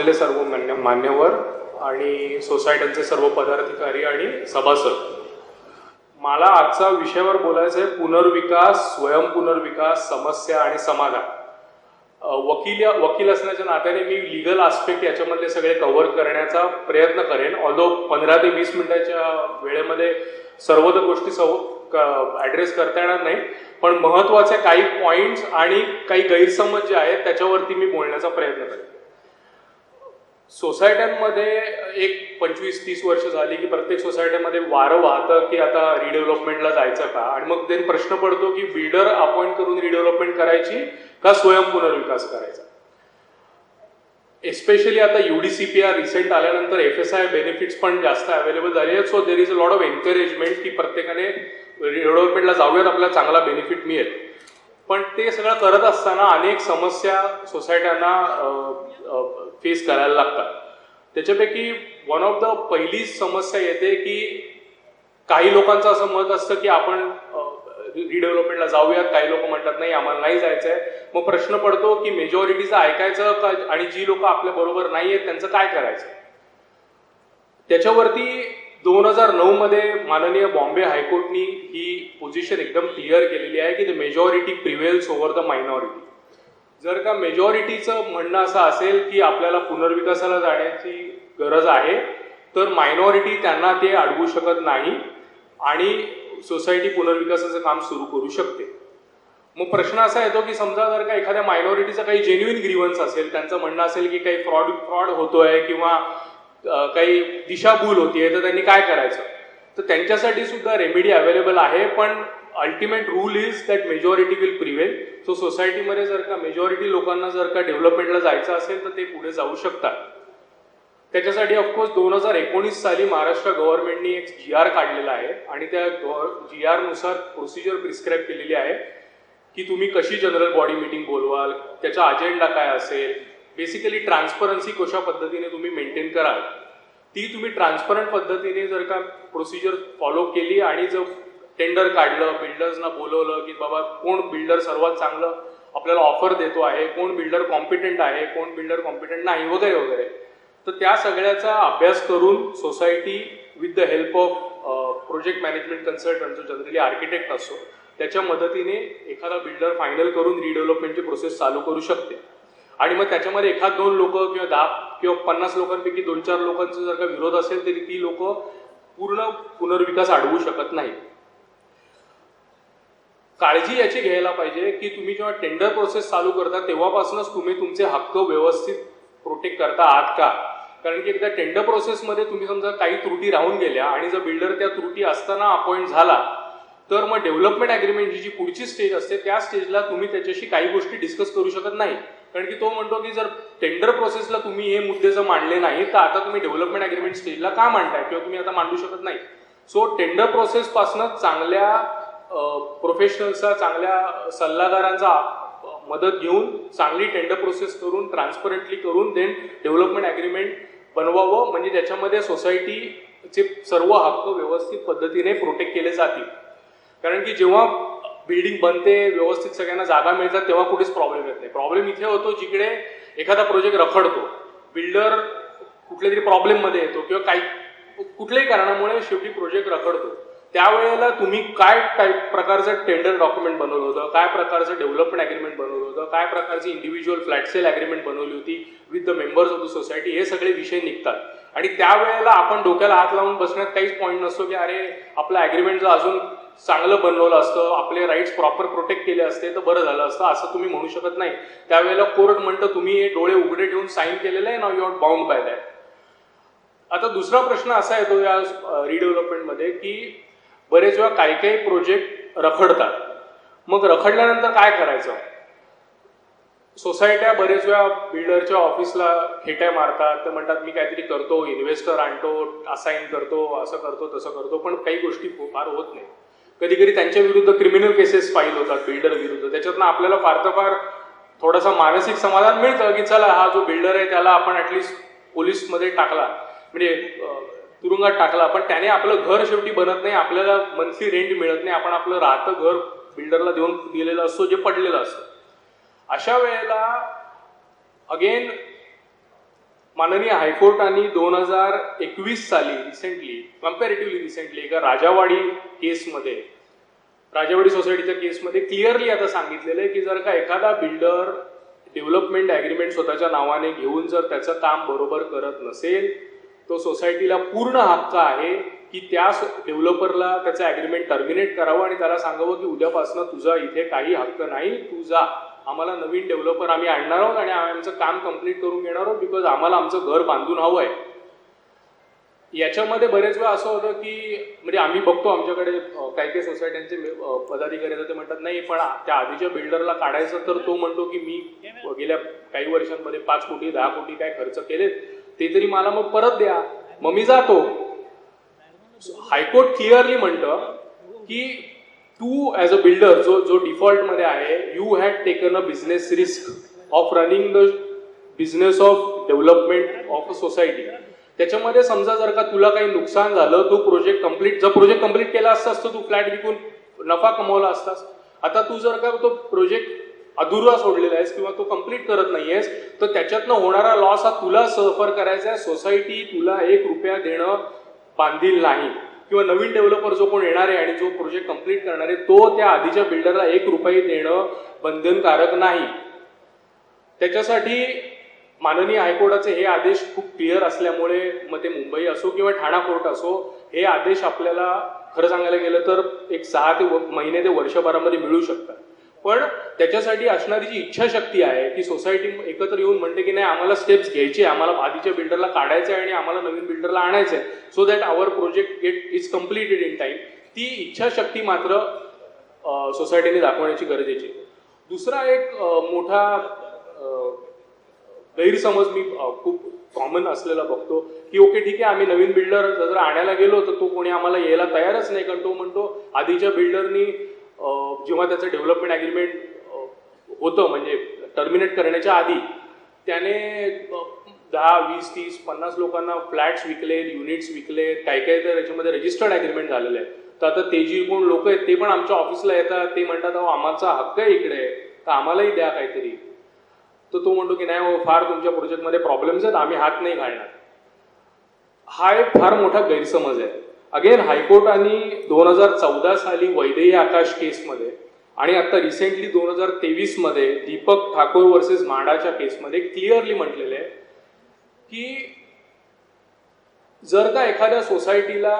बसलेले सर्व मान्य मान्यवर आणि सोसायट्यांचे सर्व पदाधिकारी आणि सभासद. मला आजचा विषयावर बोलायचं आहे पुनर्विकास स्वयंपुनर्विकास समस्या आणि समाधान. वकील वकील असण्याच्या नात्याने मी लिगल आस्पेक्ट याच्यामधले सगळे कव्हर करण्याचा प्रयत्न करेन. ऑल्दो पंधरा ते वीस मिनिटाच्या वेळेमध्ये सर्व तर गोष्टी सव ॲड्रेस करता येणार नाही पण महत्त्वाचे काही पॉईंट्स आणि काही गैरसमज जे आहेत त्याच्यावरती मी बोलण्याचा प्रयत्न करेन. सोसायट्यांमध्ये एक पंचवीस तीस वर्ष झाली की प्रत्येक सोसायटीमध्ये वारं वाहतं की आता रिडेव्हलपमेंटला जायचं का? आणि मग ते प्रश्न पडतो की बिल्डर अपॉइंट करून रिडेव्हलपमेंट करायची का स्वयं पुनर्विकास करायचा? एस्पेशली आता युडीसीपीआर रिसेंट आल्यानंतर एफ एस आय बेनिफिट्स पण जास्त अवेलेबल झाले आहेत. So there is a lot of encouragement की प्रत्येकाने रिडेव्हलपमेंटला जाऊयात आपल्याला चांगला बेनिफिट मिळेल. पण ते सगळं करत असताना अनेक समस्या सोसायट्यांना फेस करायला लागतात. त्याच्यापैकी वन ऑफ द पहिली समस्या येते की काही लोकांचं असं मत असतं की आपण रिडेव्हलपमेंटला जाऊयात. काही लोक म्हणतात नाही आम्हाला नाही जायचं आहे मग प्रश्न पडतो की मेजॉरिटीचं ऐकायचं का आणि जी लोक आपल्या बरोबर नाही आहेत त्यांचं काय करायचं? त्याच्यावरती दोन हजार नऊमध्ये माननीय बॉम्बे हायकोर्टनी ही पोझिशन एकदम क्लिअर केलेली आहे की the majority prevails over the minority जर का मेजॉरिटीचं म्हणणं असं असेल की आपल्याला पुनर्विकासाला जाण्याची गरज आहे तर मायनॉरिटी त्यांना ते अडवू शकत नाही आणि सोसायटी पुनर्विकासाचं काम सुरू करू शकते. मग प्रश्न असा येतो की समजा जर का एखाद्या मायनॉरिटीचा काही जेन्युइन ग्रीवन्स असेल त्यांचं म्हणणं असेल की काही फ्रॉड फ्रॉड होतोय किंवा काही दिशाभूल होतीये तर त्यांनी काय करायचं? तर त्यांच्यासाठी सुद्धा रेमेडी अवेलेबल आहे पण ultimate rule is that majority will prevail so सोसायटीमध्ये जर का मेजॉरिटी लोकांना जर का डेव्हलपमेंटला जायचं असेल तर ते पुढे जाऊ शकतात. त्याच्यासाठी ऑफकोर्स दोन हजार एकोणीस साली महाराष्ट्र गव्हर्नमेंटनी एक जी आर काढलेला आहे आणि त्या जी आरनुसार प्रोसिजर प्रिस्क्राईब केलेली आहे की तुम्ही कशी जनरल बॉडी मीटिंग बोलवाल त्याचा अजेंडा काय असेल बेसिकली ट्रान्सपरन्सी कशा पद्धतीने तुम्ही मेंटेन कराल ती तुम्ही ट्रान्सपरंट पद्धतीने जर का प्रोसिजर फॉलो केली आणि जर टेंडर काढलं बिल्डर्सना बोलवलं की बाबा कोण बिल्डर सर्वात चांगलं आपल्याला ऑफर देतो आहे कोण बिल्डर कॉम्पिटंट आहे कोण बिल्डर कॉम्पिटंट नाही वगैरे वगैरे. तर त्या सगळ्याचा अभ्यास करून society with the help of project management consultant जो जनरली आर्किटेक्ट असतो त्याच्या मदतीने एखादा बिल्डर फायनल करून रिडेव्हलपमेंटची प्रोसेस चालू करू शकते. आणि मग त्याच्यामध्ये एखाद दोन लोक किंवा दहा किंवा पन्नास लोकांपैकी दोन चार लोकांचा जर का विरोध असेल तरी ती लोक पूर्ण पुनर्विकास अडवू शकत नाही काळजी याची घ्यायला पाहिजे की तुम्ही जेव्हा टेंडर प्रोसेस चालू करता तेव्हापासूनच तुम्ही तुमचे हक्क व्यवस्थित प्रोटेक्ट करता आहात का? कारण की एकदा टेंडर प्रोसेसमध्ये तुम्ही समजा काही त्रुटी राहून गेल्या आणि जर बिल्डर त्या त्रुटी असताना अपॉइंट झाला तर मग डेव्हलपमेंट अग्रीमेंटची जी पुढची स्टेज असते त्या स्टेजला तुम्ही त्याच्याशी काही गोष्टी डिस्कस करू शकत नाही. कारण की तो म्हणतो की जर टेंडर प्रोसेसला तुम्ही हे मुद्दे जर मांडले नाही तर आता तुम्ही डेव्हलपमेंट अग्रीमेंट स्टेजला का मांडताय? किंवा तुम्ही आता मांडू शकत नाही. सो टेंडर प्रोसेसपासून चांगल्या प्रोफेशनल्सचा चांगल्या सल्लागारांचा मदत घेऊन चांगली टेंडर प्रोसेस करून ट्रान्सपरंटली करून देन डेव्हलपमेंट अग्रीमेंट बनवावं. म्हणजे त्याच्यामध्ये सोसायटीचे सर्व हक्क व्यवस्थित पद्धतीने प्रोटेक्ट केले जातील. कारण की जेव्हा बिल्डिंग बनते व्यवस्थित सगळ्यांना जागा मिळतात तेव्हा कुठेच प्रॉब्लेम येत नाही. प्रॉब्लेम इथे होतो जिकडे एखादा प्रोजेक्ट रखडतो. बिल्डर कुठल्या तरी प्रॉब्लेममध्ये येतो किंवा काही कुठल्याही कारणामुळे शेवटी प्रोजेक्ट रखडतो. त्यावेळेला तुम्ही काय टाईप प्रकारचं टेंडर डॉक्युमेंट बनवलं होतं? काय प्रकारचं डेव्हलपमेंट अग्रीमेंट बनवलं होतं? काय प्रकारची इंडिव्हिज्युअल फ्लॅट सेल अग्रीमेंट बनवली होती with the members of the society हे सगळे विषय निघतात. आणि त्यावेळेला आपण डोक्याला हात लावून बसण्यात काहीच पॉईंट नसतो की अरे आपलं अग्रीमेंट जर अजून चांगलं बनवलं असतं आपले राईट्स प्रॉपर प्रोटेक्ट केले असते तर बरं झालं असतं असं तुम्ही म्हणू शकत नाही. त्यावेळेला कोर्ट म्हणतं तुम्ही हे डोळे उघडे ठेवून साईन केलेलं आहे नाव you are bound by that आता दुसरा प्रश्न असा येतो या रिडेव्हलपमेंटमध्ये की बरेच वेळा काही काही प्रोजेक्ट रखडतात. मग रखडल्यानंतर काय करायचं? सोसायट्या बरेच वेळा बिल्डरच्या ऑफिसला खेट्या मारतात ते म्हणतात मी काहीतरी करतो इन्व्हेस्टर आणतो असाईन करतो असं करतो तसं करतो पण काही गोष्टी फार होत नाही कधी कधी त्यांच्या विरुद्ध क्रिमिनल केसेस फाईल होतात बिल्डर विरुद्ध. त्याच्यातनं आपल्याला फार तर फार थोडासा मानसिक समाधान मिळतं की चला हा जो बिल्डर आहे त्याला आपण ॲटलिस्ट पोलीसमध्ये टाकला. म्हणजे तुरुंगात टाकला. पण त्याने आपलं घर शेवटी बनत नाही आपल्याला मंथली रेंट मिळत नाही. आपण आपलं राहतं घर बिल्डरला देऊन दिलेलं असतो जे पडलेलं असतं. अशा वेळेला अगेन माननीय हायकोर्टाने दोन हजार एकवीस साली रिसेंटली कम्पॅरेटिव्हली रिसेंटली एका राजावाडी केसमध्ये राजावाडी सोसायटीच्या केसमध्ये क्लिअरली आता सांगितलेलं आहे की जर का एखादा बिल्डर डेव्हलपमेंट ॲग्रीमेंट स्वतःच्या नावाने घेऊन जर त्याचं काम बरोबर करत नसेल तो सोसायटीला पूर्ण हक्क आहे की त्या डेव्हलपरला त्याचं ॲग्रीमेंट टर्मिनेट करावं आणि त्याला सांगावं की उद्यापासून तुझा इथे काही हक्क नाही तू जा. आम्हाला नवीन डेव्हलपर आम्ही आणणार आहोत आणि आम्ही आमचं काम कंप्लीट करून घेणार आहोत बिकॉज आम्हाला आमचं घर बांधून हवं आहे याच्यामध्ये बरेच वेळा असं होतं की म्हणजे आम्ही बघतो आमच्याकडे काही काही सोसायट्यांचे पदाधिकारी ते म्हणतात नाही पण त्या आधीच्या बिल्डरला काढायचं तर तो म्हणतो की मी गेल्या काही वर्षांमध्ये पाच कोटी दहा कोटी काय खर्च केलेत ते तरी मला मग परत द्या. मग मी जातो. हायकोर्ट क्लिअरली म्हणतं की तू ॲज अ बिल्डर जो जो डिफॉल्टमध्ये आहे you had taken a business risk of running the business of development of a society त्याच्यामध्ये समजा जर का तुला काही नुकसान झालं तू प्रोजेक्ट कंप्लीट जर प्रोजेक्ट कंप्लीट केला असतास तर तू फ्लॅट विकून नफा कमवला असतास. आता तू जर का तो प्रोजेक्ट अधुरा सोडलेला आहेस किंवा तो कंप्लीट करत नाहीयेस तर त्याच्यातनं होणारा लॉस हा तुला सफर करायचा आहे. सोसायटी तुला एक रुपया देणं बांधील नाही. किंवा नवीन डेव्हलपर जो कोण येणार आहे आणि जो प्रोजेक्ट कंप्लीट करणार आहे तो त्या आधीच्या बिल्डरला एक रुपये देणं बंधनकारक नाही. त्याच्यासाठी माननीय हायकोर्टाचे हे आदेश खूप क्लिअर असल्यामुळे मग ते मुंबई असो किंवा ठाणा कोर्ट असो हे आदेश आपल्याला खरं सांगायला गेलं तर एक सहा ते महिने ते वर्षभरामध्ये मिळू शकतात. पण त्याच्यासाठी असणारी जी इच्छाशक्ती आहे की सोसायटी एकत्र येऊन म्हणते की नाही आम्हाला स्टेप्स घ्यायचे आम्हाला आधीच्या बिल्डरला काढायचं आहे आणि आम्हाला नवीन बिल्डरला आणायचं आहे so that our project get is completed in time ती इच्छाशक्ती मात्र सोसायटीने दाखवण्याची गरजेची आहे. दुसरा एक मोठा गैरसमज मी खूप कॉमन असलेला बघतो की ओके ठीक आहे आम्ही नवीन बिल्डर जर आणायला गेलो तर तो कोणी आम्हाला यायला तयारच नाही कारण तो म्हणतो आधीच्या बिल्डरनी जेव्हा त्याचं डेव्हलपमेंट ॲग्रीमेंट होतं म्हणजे टर्मिनेट करण्याच्या आधी त्याने दहा वीस तीस पन्नास लोकांना फ्लॅट्स विकले युनिट्स विकले काही काही तर याच्यामध्ये रजिस्टर्ड ॲग्रीमेंट झालेलं आहे. तर आता ते जी कोण लोक आहेत ते पण आमच्या ऑफिसला येतात ते म्हणतात अहो आमचा हक्क आहे इकडे तर आम्हालाही द्या काहीतरी. तर तो म्हणतो की नाही हो फार तुमच्या प्रोजेक्टमध्ये प्रॉब्लेम्स आहेत आम्ही हात नाही घालणार. हा एक फार मोठा गैरसमज आहे. अगेन हायकोर्टाने दोन हजार चौदा साली वैदेही आकाश केसमध्ये आणि आता रिसेंटली दोन हजार तेवीसमध्ये दीपक ठाकूर वर्सेस म्हाडाच्या केसमध्ये क्लिअरली म्हटलेलं आहे की जर का एखाद्या सोसायटीला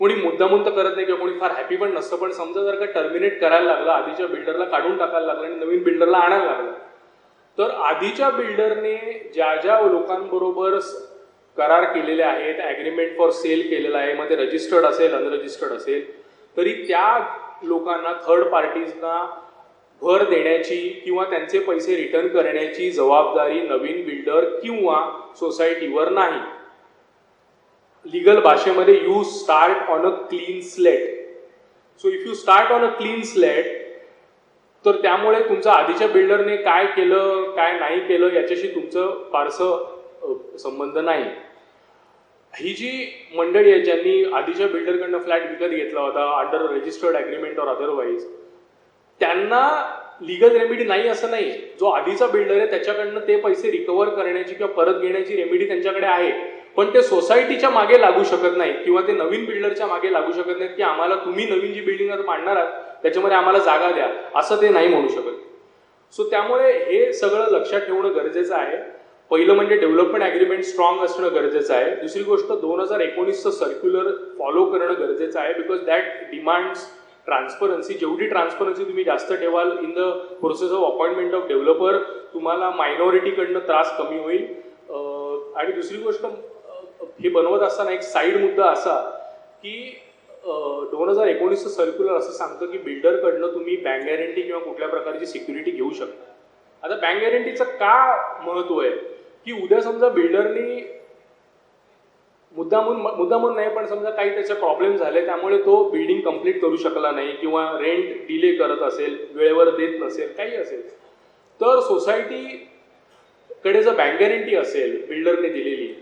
कोणी मुद्दामुद्द करत नाही किंवा कोणी फार हॅपी पण नसतं पण समजा जर का टर्मिनेट करायला लागलं आधीच्या बिल्डरला काढून टाकायला लागलं आणि नवीन बिल्डरला आणायला लागलं तर आधीच्या बिल्डरने ज्या ज्या लोकांबरोबर करार केलेले आहेत ॲग्रीमेंट फॉर सेल केलेला आहे मग ते रजिस्टर्ड असेल अनरजिस्टर्ड असेल तरी त्या लोकांना थर्ड पार्टीजना भर देण्याची किंवा त्यांचे पैसे रिटर्न करण्याची जबाबदारी नवीन बिल्डर किंवा सोसायटीवर नाही. लिगल भाषेमध्ये you start on a clean slate so if you start on a clean slate तर त्यामुळे तुमचं आधीच्या बिल्डरने काय केलं काय नाही केलं याच्याशी तुमचं फारसं संबंध नाही. ही जी मंडळी आहे ज्यांनी आधीच्या बिल्डरकडनं फ्लॅट विकत घेतला होता under registered agreement or otherwise त्यांना लिगल रेमेडी नाही असं नाही जो आधीचा बिल्डर आहे त्याच्याकडनं ते पैसे रिकवर करण्याची किंवा परत घेण्याची रेमेडी त्यांच्याकडे आहे. पण ते सोसायटीच्या मागे लागू शकत नाही किंवा ते नवीन बिल्डरच्या मागे लागू शकत नाहीत की आम्हाला तुम्ही नवीन जी बिल्डिंग आता मांडणार आहात त्याच्यामध्ये आम्हाला जागा द्या असं ते नाही म्हणू शकत. सो त्यामुळे हे सगळं लक्षात ठेवणं गरजेचं आहे. पहिलं म्हणजे डेव्हलपमेंट ॲग्रीमेंट स्ट्रॉंग असणं गरजेचं आहे. दुसरी गोष्ट दोन हजार एकोणीसचं सर्क्युलर फॉलो करणं गरजेचं आहे बिकॉज दॅट डिमांड्स ट्रान्सपरन्सी जेवढी ट्रान्सपरन्सी तुम्ही जास्त ठेवाल in the process of appointment of developer तुम्हाला मायनॉरिटीकडनं त्रास कमी होईल. आणि दुसरी गोष्ट हे बनवत असताना एक साईड मुद्दा असा की दोन हजार एकोणीसचं सर्क्युलर असं सांगतं की बिल्डरकडनं तुम्ही बँक गॅरंटी किंवा कुठल्या प्रकारची सिक्युरिटी घेऊ शकता. आता बँक गॅरंटीचं का महत्त्व आहे? की उद्या समजा बिल्डरनी मुद्दामून मुद्दामून नाही पण समजा काही त्याचे प्रॉब्लेम झाले त्यामुळे तो बिल्डिंग कंप्लीट करू शकला नाही किंवा रेंट डिले करत असेल वेळेवर देत नसेल काही असेल. तर सोसायटीकडे जर बँक गॅरंटी असेल बिल्डरने दिलेली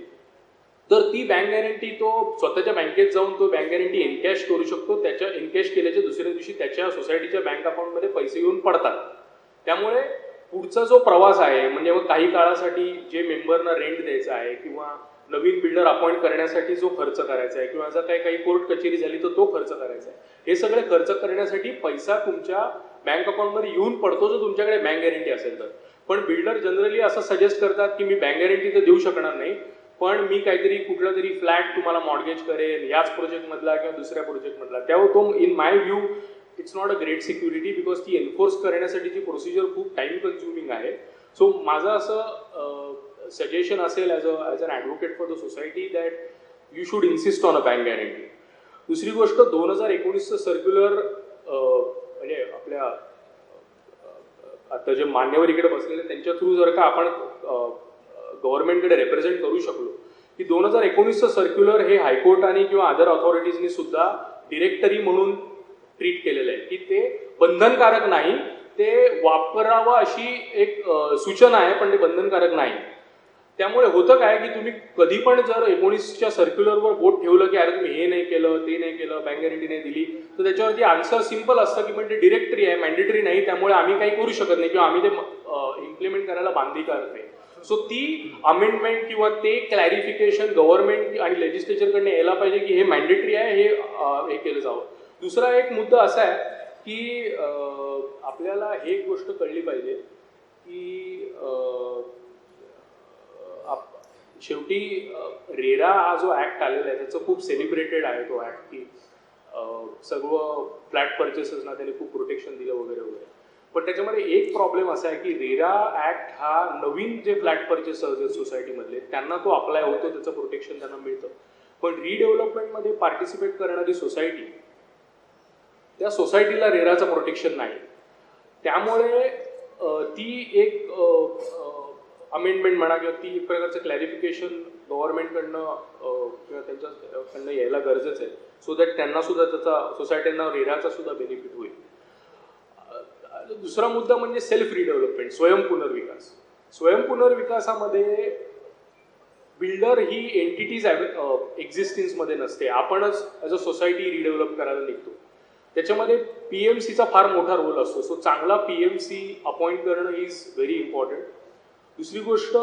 तर ती बँक गॅरंटी तो स्वतःच्या बँकेत जाऊन तो बँक गॅरंटी इनकॅश करू शकतो. त्याच्या इनकॅश केल्याच्या दुसऱ्या दिवशी त्याच्या सोसायटीच्या बँक अकाउंटमध्ये पैसे येऊन पडतात. त्यामुळे पुढचा जो प्रवास आहे म्हणजे मग काही काळासाठी जे मेंबरना रेंट द्यायचा आहे किंवा नवीन बिल्डर अपॉइंट करण्यासाठी जो खर्च करायचा आहे किंवा जर काही काही कोर्ट कचेरी झाली तर तो खर्च करायचा आहे. हे सगळे खर्च करण्यासाठी पैसा तुमच्या बँक अकाउंटमध्ये येऊन पडतो जो तुमच्याकडे बँक गॅरंटी असेल तर. पण बिल्डर जनरली असं सजेस्ट करतात की मी बँक गॅरंटी तर देऊ शकणार नाही पण मी काहीतरी कुठला तरी फ्लॅट तुम्हाला मॉडगेज करेन याच प्रोजेक्टमधला किंवा दुसऱ्या प्रोजेक्टमधला त्यावर तो in my view it's not a great security because ती एन्फोर्स करण्यासाठीची प्रोसिजर खूप टाइम कन्झ्युमिंग आहे. सो माझं असं सजेशन असेल as a as an advocate for the society that you should insist on a bank guarantee दुसरी गोष्ट दोन हजार एकोणीसचं सर्क्युलर म्हणजे आपल्या आता जे मान्यवर इकडे बसलेले त्यांच्या थ्रू जर का आपण गव्हर्नमेंटकडे रिप्रेझेंट करू शकलो की दोन हजार एकोणीसचं सर्क्युलर हे हायकोर्टाने किंवा अदर ऑथॉरिटीजनी सुद्धा डिरेक्टरी म्हणून ट्रीट केलेलं आहे. की ते बंधनकारक नाही ते वापरावं अशी एक सूचना आहे पण ते बंधनकारक नाही. त्यामुळे होतं काय की तुम्ही कधी पण जर एकोणीसच्या सर्क्युलरवर बोट ठेवलं की अरे तुम्ही हे नाही केलं ते नाही केलं बँक गॅरंटी नाही दिली तर त्याच्यावरती आन्सर सिंपल असतं की म्हणजे डिरेक्टरी आहे मॅन्डेटरी नाही त्यामुळे आम्ही काही करू शकत नाही किंवा आम्ही ते इम्प्लिमेंट करायला बांधी करत नाही. सो ती अमेंडमेंट किंवा ते क्लॅरिफिकेशन गव्हर्नमेंट आणि लेजिस्लेचरकडनं यायला पाहिजे की हे मॅन्डेटरी आहे हे हे केलं जावं. दुसरा एक मुद्दा असा आहे की आपल्याला हे एक गोष्ट कळली पाहिजे की आप- शेवटी रेरा हा जो ॲक्ट आलेला आहे त्याचं खूप सेलिब्रेटेड आहे तो ऍक्ट की सर्व फ्लॅट पर्चेसेसना त्याने खूप प्रोटेक्शन दिलं वगैरे वगैरे. पण त्याच्यामध्ये एक प्रॉब्लेम असा आहे की रेरा ॲक्ट हा नवीन जे फ्लॅट पर्चेसर्स आहेत सोसायटीमधले त्यांना तो अप्लाय होतो त्याचं प्रोटेक्शन त्यांना मिळतं. पण रिडेव्हलपमेंटमध्ये पार्टिसिपेट करणारी सोसायटी त्या सोसायटीला रेराचं प्रोटेक्शन नाही. त्यामुळे ती एक अमेंडमेंट म्हणा किंवा ती एक प्रकारचं क्लॅरिफिकेशन गव्हर्नमेंटकडनं किंवा त्यांच्याकडनं यायला गरजेचं आहे. सो दॅट त्यांना सुद्धा त्याचा सोसायटींना रेराचा सुद्धा बेनिफिट होईल. दुसरा मुद्दा म्हणजे सेल्फ रिडेव्हलपमेंट स्वयंपुनर्विकास स्वयंपुनर्विकासामध्ये बिल्डर ही एंटिटीज एक्झिस्टन्समध्ये नसते. आपणच ॲज अ सोसायटी रिडेव्हलप करायला निघतो. त्याच्यामध्ये पी एम सीचा फार मोठा रोल असतो. सो चांगला पी एम सी अपॉइंट करणं इज व्हेरी इम्पॉर्टंट दुसरी गोष्ट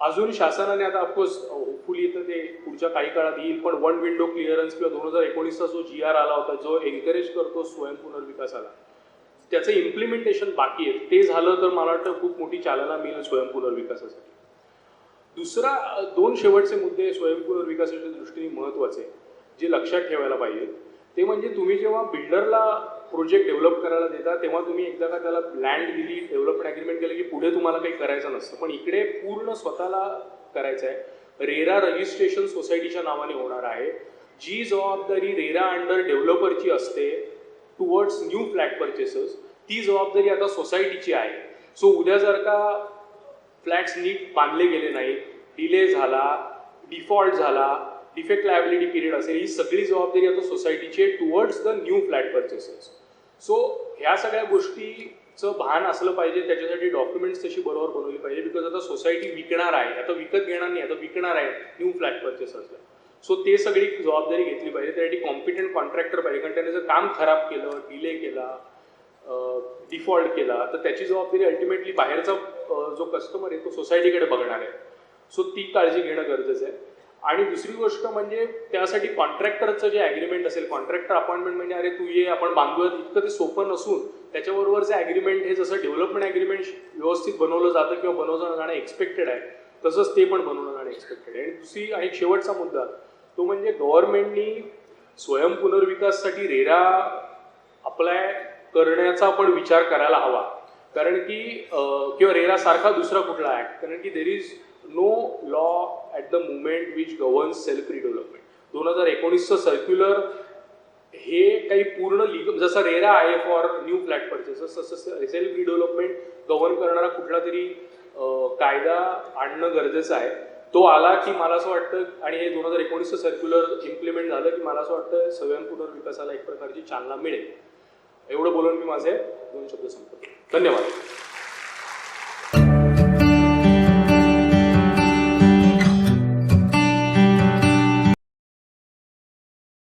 अजून शासनाने आता ऑफकोर्स होपफुली तर ते पुढच्या काही काळात येईल पण वन विंडो क्लिअरन्स किंवा दोन हजार एकोणीसचा जो जी आर आला होता जो एनकरेज करतो स्वयंपुनर्विकासाला त्याचं इम्प्लिमेंटेशन बाकी आहे. ते झालं तर मला वाटतं खूप मोठी चालना मिळेल स्वयंपुनर्विकासासाठी दुसरा दोन शेवटचे मुद्दे स्वयंपुनर्विकासाच्या दृष्टीने महत्त्वाचे जे लक्षात ठेवायला पाहिजेत ते म्हणजे तुम्ही जेव्हा बिल्डरला प्रोजेक्ट डेव्हलप करायला देता तेव्हा तुम्ही एकदा का त्याला लँड दिली डेव्हलपमेंट अग्रीमेंट केलं की पुढे तुम्हाला काही करायचं नसतं. पण इकडे पूर्ण स्वतःला करायचं आहे रेरा रजिस्ट्रेशन सोसायटीच्या नावाने होणार आहे. जी जबाबदारी रेरा अंडर डेव्हलपरची असते टुवर्ड्स न्यू फ्लॅट परचेसेस ती जबाबदारी आता सोसायटीची आहे. सो उद्या जर का फ्लॅट्स नीट बांधले गेले नाहीत डिले झाला डिफॉल्ट झाला डिफेक्ट लायबिलिटी पिरियड असेल ही सगळी जबाबदारी आता सोसायटीची आहे towards the new flat purchases so ह्या सगळ्या गोष्टीचं भान असलं पाहिजे त्याच्यासाठी डॉक्युमेंट्स तशी बरोबर बनवली पाहिजे बिकॉज आता सोसायटी विकणार आहे आता विकत घेणार नाही आता विकणार आहे न्यू फ्लॅट परचेसर्सला सो ते सगळी जबाबदारी घेतली पाहिजे त्यासाठी कॉम्पिटंट कॉन्ट्रॅक्टर पाहिजे कारण त्याने जर काम खराब केलं डिले केला डिफॉल्ट केला तर त्याची जबाबदारी अल्टिमेटली बाहेरचा जो कस्टमर आहे तो सोसायटीकडे बघणार आहे. सो ती काळजी घेणं गरजेचं आहे. आणि दुसरी गोष्ट म्हणजे त्यासाठी कॉन्ट्रॅक्टरचं जे ॲग्रीमेंट असेल कॉन्ट्रॅक्टर अपॉइंटमेंट म्हणजे अरे तू ये आपण बांधूयात इतकं ते सोपं नसून त्याच्याबरोबर जे ॲग्रीमेंट हे जसं डेव्हलपमेंट ॲग्रीमेंट व्यवस्थित बनवलं जातं किंवा बनवलं जाणं एक्सपेक्टेड आहे तसंच ते पण बनवलं जाणं एक्सपेक्टेड आहे. आणि दुसरी आणि शेवटचा मुद्दा तो म्हणजे गव्हर्नमेंटनी स्वयंपुनर्विकाससाठी रेरा अप्लाय करण्याचा पण विचार करायला हवा. कारण की किंवा रेरा सारखा दुसरा कुठला ॲक्ट कारण की there is no law at the moment which governs self redevelopment दोन हजार एकोणीसचं सर्क्युलर हे काही पूर्ण लिग जसं रेरा आहे फॉर न्यू फ्लॅट पर्चेस तसं सेल्फ रिडेव्हलपमेंट गव्हर्न करणारा कुठला तरी कायदा आणणं गरजेचं आहे तो आला की मला असं वाटतं आणि हे दोन हजार एकोणीसचं सर्क्युलर इम्प्लिमेंट झालं की मला असं वाटतं सगळ्यां पुनर्विकासाला एक प्रकारची चालना मिळेल. एवढं बोलून मी माझे दोन शब्द संपतो धन्यवाद.